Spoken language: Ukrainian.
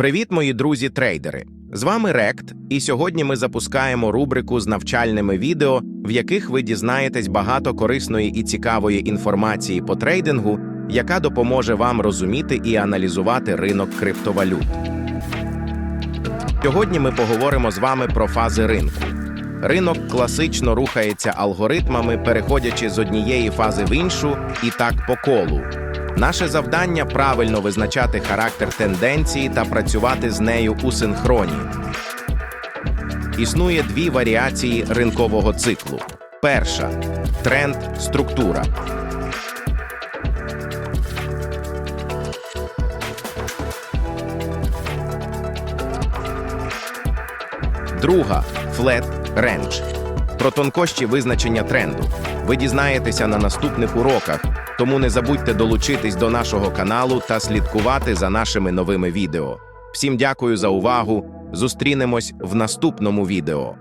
Привіт, мої друзі-трейдери! З вами Рект, і сьогодні ми запускаємо рубрику з навчальними відео, в яких ви дізнаєтесь багато корисної і цікавої інформації по трейдингу, яка допоможе вам розуміти і аналізувати ринок криптовалют. Сьогодні ми поговоримо з вами про фази ринку. Ринок класично рухається алгоритмами, переходячи з однієї фази в іншу, і так по колу. Наше завдання правильно визначати характер тенденції та працювати з нею у синхроні. Існує дві варіації ринкового циклу. Перша тренд структура. Друга флет рендж. Про тонкощі визначення тренду. Ви дізнаєтеся на наступних уроках, тому не забудьте долучитись до нашого каналу та слідкувати за нашими новими відео. Всім дякую за увагу. Зустрінемось в наступному відео.